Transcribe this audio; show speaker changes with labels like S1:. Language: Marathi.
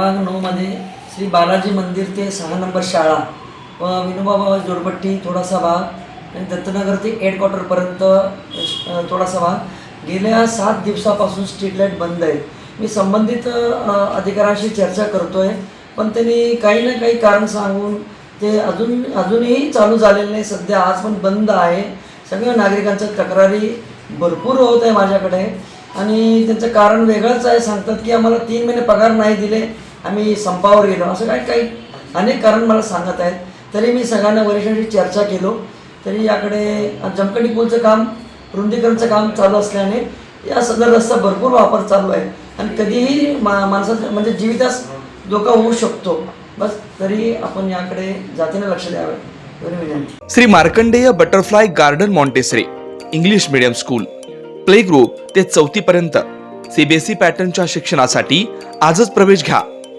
S1: श्री बालाजी मंदिर ते सहा नंबर शाळा व विनोबा जोडपट्टी थोडासा भाग आणि दत्तनगर ते हेडक्वार्टरपर्यंत थोडासा भाग. गेल्या सात दिवसापासून स्ट्रीट लाइट बंद आहे. मी संबंधित अधिकाऱ्यांशी चर्चा करतो आहे पण त्यांनी काही ना काही कारण सांगून ते अजून अजूनही चालू झालेलं नाही. सध्या आज पण बंद आहे. सगळ्या नागरिकांच्या तक्रारी भरपूर होत आहे माझ्याकडे. आणि त्यांचं कारण वेगळंच आहे. सांगतात की आम्हाला तीन महिने पगार नाही दिले. आम्ही संपावर गेलो. असं काही काही अनेक कारण मला सांगत आहेत. तरी मी सगळ्यांना वरिष्ठांशी चर्चा केलो. तरी याकडे जमकंडी पूलचं काम रुंदीकरणचं काम चालू असल्याने या सदर रस्ता भरपूर वापर चालू आहे. आणि कधीही मा माणसाचं म्हणजे जीवितास धोका होऊ शकतो. बस तरी आपण याकडे जातीने लक्ष द्यावं. एवढी विनंती.
S2: Shri Markandeya butterfly garden Montessori English medium school. Play group ते चौथी पर्यंत सीबीएसई पॅटर्नच्या शिक्षणासाठी आजच प्रवेश घ्या.